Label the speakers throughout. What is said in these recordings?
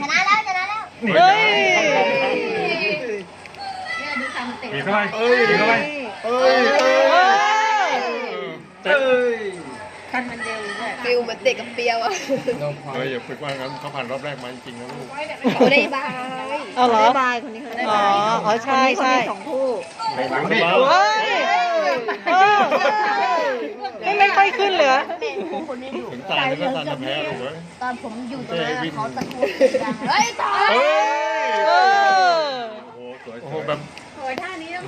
Speaker 1: ชนะแล้วชนะแล้ว
Speaker 2: เฮ้ย
Speaker 3: บีบเข้าไปบีบเข้าไป
Speaker 4: เอ้ยเอ้ย
Speaker 3: เอ้ย
Speaker 1: ฟิลเหมือนเด็กกับเปียวอะ
Speaker 3: เฮ้ยอย่าฝึกว่างั้นเขาผ่านรอบแรกมาจริงๆนะลูก
Speaker 1: เขาได้บาย
Speaker 2: เอาเหรอ
Speaker 1: บายคนนี้เขาได้
Speaker 2: อ๋อบา
Speaker 1: ย
Speaker 2: อ๋อใช่ใช่
Speaker 1: สองคู่
Speaker 3: หลังดิ
Speaker 2: เฮ้ยเออไม่ไม่ค่อย ขึ้นเลยเหรอ
Speaker 1: คนนี้อยู่
Speaker 3: ถึงตายแล้วก็ตายจะแพ้ลูกเว้ย
Speaker 1: ตอนผมอยู่ตรงนั้นเขาตะโกนดังเฮ้ยต่อ
Speaker 3: เฮ้ย
Speaker 2: เออ
Speaker 3: โอ้โหสวยโอ้โหแบบ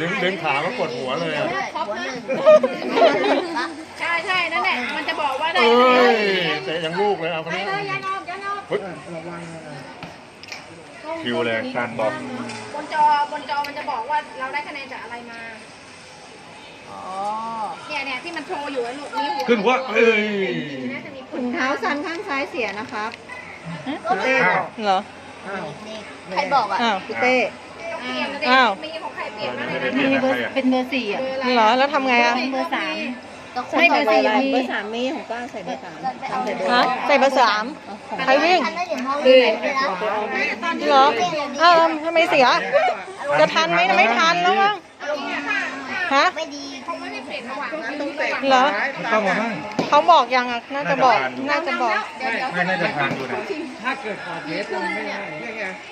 Speaker 3: ดึงดึงขาก็กดหัวเลยอะ
Speaker 1: ท็อปนะ
Speaker 5: ใช่ใช่นั่นแหละมันจะบอกว่าได้
Speaker 3: เอ้
Speaker 5: คะแนน
Speaker 3: ยเตะยังลูกเลยเอาคนนี้
Speaker 5: เลยยันออกยันออก
Speaker 3: เฮ้ยคิวเลยการบอก
Speaker 5: บนจอบนจอมันจะบอกว่าเราได้คะแนนจากอะไรมา
Speaker 1: อ๋อ
Speaker 5: เนี่ยเนี่ย ที่มันโชว์อยู่อะหนูนิ้วหัว
Speaker 3: ขึ้นหัวเอ้ย
Speaker 5: น่าจะมีผ
Speaker 1: ถุ
Speaker 5: ล
Speaker 1: งเท้าซันข้างซ้ายเสียนะครับ
Speaker 2: เหรอ
Speaker 1: ใครบอกอะ
Speaker 2: อ้าว
Speaker 1: พี่เต้
Speaker 5: ต้องเปลี่ยนเลย
Speaker 2: อ้าว
Speaker 5: มีของใครเปลี่ยนมา
Speaker 3: ไม่
Speaker 5: เลย
Speaker 3: ได้
Speaker 5: นะ
Speaker 3: เปลี่ยนนะใครอะ
Speaker 1: เป็นเบอร์สี่อะ
Speaker 2: เหรอ แล้วทำไงอะ
Speaker 1: เบอร์สาม ไม่เบอร์สี่มีเบอร์สามมีของก้าวใส่เบอร์สามทำใส่เบอร์
Speaker 2: ฮะ ใส่เบอร์สามใครวิ่ง
Speaker 1: คือ
Speaker 2: เหรออ้าวทำไมเสีย จะทันไหมไม่ทันแล้วมั้งฮะ
Speaker 1: ไม่ดี
Speaker 5: เขาไม่ได้ เปลี่ยนระหว่างนั้น
Speaker 2: เหรอ
Speaker 3: ต้องมาบ้าง
Speaker 2: เขาบอกยังอะน่าจะบอก น่าจะบอก
Speaker 5: เดี๋ยวเดี๋ยว
Speaker 3: ไม่น่าจะทานอยู่นะ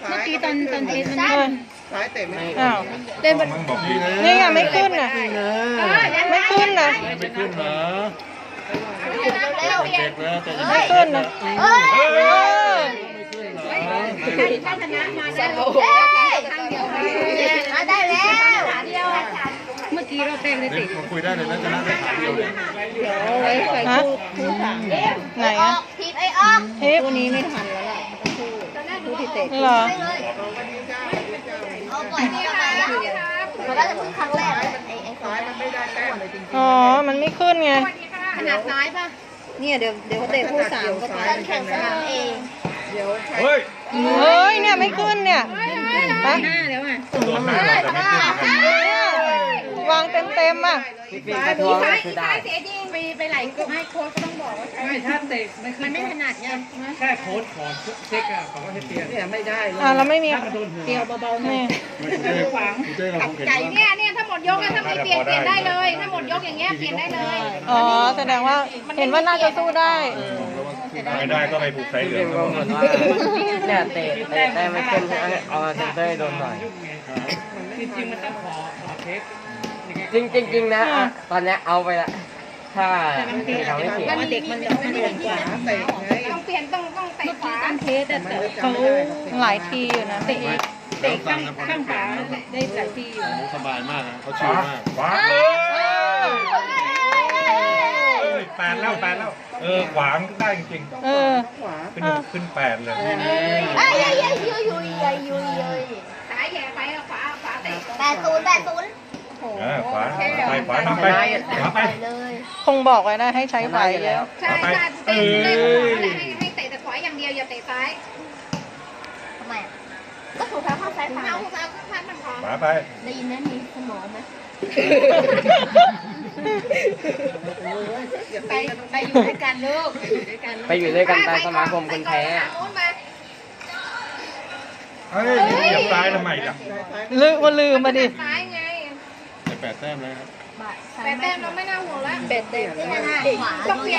Speaker 1: เมื่อกี้ตอนตอนเทสมัน
Speaker 2: เอออ้าว
Speaker 3: มึงบอกพี่นะ
Speaker 2: นี่ไงไม่ขึ้นน่ะ ไม่ขึ้นน่ะ
Speaker 3: ไม่ขึ้นนะ
Speaker 1: เร็ว
Speaker 3: เด็กนะแต่
Speaker 2: ไม่ขึ้นน่ะ
Speaker 1: เฮ้ย
Speaker 2: เออ
Speaker 3: ไม่ขึ้นนะ
Speaker 5: ถ้าชนะมาได้
Speaker 1: เฮ้ยมาได้แล้ว
Speaker 5: ขาเดียว
Speaker 1: เมื่อกี้เราเต้นเลย
Speaker 3: เด็กมาคุยได้เลยนะชนะได้ขาเดียวเลย
Speaker 1: ไว้ใส่
Speaker 2: ฮะ
Speaker 1: คู่คู่สาม
Speaker 2: ไหนอะ
Speaker 1: ทีไอ้ออก
Speaker 2: ทิป
Speaker 1: คู่นี้ไม่ทันแล้วล่ะคู่คู่ที่เตะ
Speaker 2: เหรอ
Speaker 1: เอาก่อนที่จะมามันก็จะเพิ่งครั้งแรกเลยไอ้ไอ้ซ้ายมันไม่ได้แต้มเลยจริง
Speaker 2: อ๋อ มันไม่ขึ้นไง
Speaker 5: ขนาดซ้ายป่ะ
Speaker 1: เนี่ยเดี๋ยวเดี๋ยวเขาเตะคู่สามก็ไปแข่งสนามเอง
Speaker 3: เฮ้ย
Speaker 2: เฮ้ย เนี่ยไม่ขึ้นเนี่ยไป
Speaker 3: โดนหน้าเราแต่ไม่ขึ้นนะ
Speaker 2: เนี่ยวางเต็มเต็มๆอะ
Speaker 5: ซ้ายซ้ายเสียจริงไปไปไหลก็ให้โค้ชก็ต้องบอกว่า
Speaker 6: ไม่ถ้าเตะไม่ขึ้
Speaker 5: มันนไม่ถนัดไง
Speaker 6: แค่โค้ดขอเช็คอะเขาก็ให้เปลี่ยนเนี่ยไม่ได้เลย
Speaker 2: อ่าแล้วไม่มี
Speaker 6: ถ้ามันโดนหัว
Speaker 1: เดียวเบาๆหน่อย
Speaker 2: นี่
Speaker 3: คุณเจ้เราคงเห็น
Speaker 5: ไก่
Speaker 3: ว่า
Speaker 5: เนี่ยเนี่ยถ้าหมดยกอะถ้าไม่เปลี่ยนเปลี่ยนได้เลยถ้าหมดยกอย่างเงี้ยเปลี่ยนได้เลย
Speaker 2: อ๋อแสดงว่าเห็นว่าน่าจะสู้ได้
Speaker 3: ไม่ได้ก็ไปผูกสายเหลือง
Speaker 7: งงเหมือนว่าเนี่ยเตะเตะได้ไม่ขึ้นเอาเซนเตอร์ให้โดนหน่อย
Speaker 6: จริงๆมันต้องขอขอเช็ค
Speaker 7: จริงจริงๆนะอะตอนเนี้ยเอาไปละถ้าเราไม่เสีย
Speaker 1: มันเด็กมันมันเด็กกว่า
Speaker 5: ต้องเปลี่ยนต้องต้องเตะขวา
Speaker 1: เทสแต่เขา
Speaker 2: หลายทีอยู่นะ
Speaker 3: เตะเตะข้างข้างขา
Speaker 1: ได้หลายที่อยู่
Speaker 3: สบายมากนะเขาชิลมากขวา
Speaker 8: แปดแล้วแปดแล้วเออขวางได้จริง
Speaker 2: เออ
Speaker 8: ๆขึ้นขึ้นแปดเลย
Speaker 1: เอ้ยเย้ยยุยยุยยุยยุยยุย
Speaker 5: ซ้ายแย่ไปขวาขวาเตะ
Speaker 1: แปดศูนย์แปดศูนย์
Speaker 8: เออขวาไปขวานำไปขวาไป
Speaker 1: ไป เลย
Speaker 2: คงบอกไว้นะให้ใช้ไฟเยอะ
Speaker 5: ใช่ใช่เตะเตะให้ให้เตะแต่ขวาอย่างเดียวอย่าเตะซ้าย
Speaker 1: ทำไมก็ถูกแล้วข้างซ้ายขวา
Speaker 5: เอาซ้ายข้างซ้ายมันขวา
Speaker 8: ขวาไป
Speaker 1: ได้ยินไหมมีสมองไหม
Speaker 5: ไปไปอยู่ด้วยกันลูกไปอยู่ด้วยกัน
Speaker 7: ไปอยู่ด้วยกันตามสมาคมคนแพ้
Speaker 8: เฮ้ยเหยียบซ้ายทำไมล่ะ
Speaker 2: ลืมว่าลืมมาดิ
Speaker 5: ซ้ายไง
Speaker 3: แปดแต้มเลยครับ
Speaker 5: แปดแต้มเราไม่น่าห่วงแล้ว
Speaker 1: เป็ดเด็กขวา
Speaker 5: ต้องเปลี่ยน